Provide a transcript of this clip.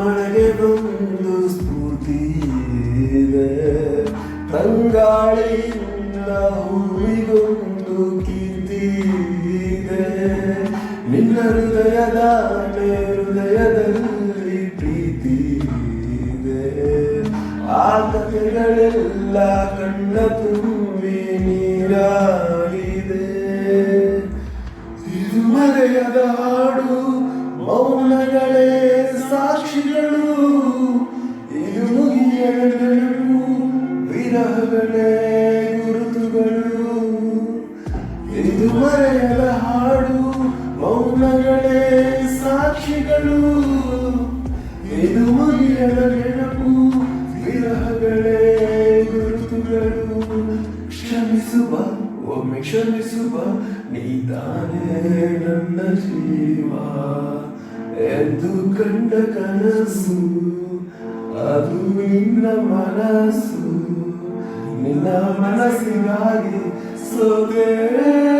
ಮಳೆಗೆ ಬಂದು ಸ್ಫೂರ್ತಿ ಇದೆ. ತಂಗಾಳಿಯಿಂದ ಹೂವಿಗೊಂದು ಕೀರ್ತಿ ಇದೆ. ನಿನ್ನ ಹೃದಯದ ಹೃದಯದಲ್ಲಿ ಪ್ರೀತಿ ಇದೆ. ಆ ಕಥೆಗಳೆಲ್ಲ ಕಣ್ಣ ತುಂಬಿ ನೀರಾಗಿದೆ. ಇದು ಮರೆಯದ ಹಾಡು. ಮೌನಗಳೇ ಸಾಕ್ಷಿಗಳು ನೆನಪು ವಿರಹಗಳೇ ಗುರುತುಗಳು. ಇದು ಮರೆಯದ ಹಾಡು ಮೌನಗಳೇ ಸಾಕ್ಷಿಗಳು, ಇದು ಮುಗಿಯದ ನೆನಪು ವಿರಹಗಳೇ ಗುರುತುಗಳು. ಕ್ಷಮಿಸುವ, ಒಮ್ಮೆ ಕ್ಷಮಿಸುವ ನೀತಾನೇ ನನ್ನ ಜೀವ. ಎಂದು ಕಂಡ ಕನಸು ಅದು ನಿನ್ನ ಮನಸ್ಸು. ನಿನ್ನ ಮನಸ್ಸಿಗಾಗಿ ಸೋತೆ.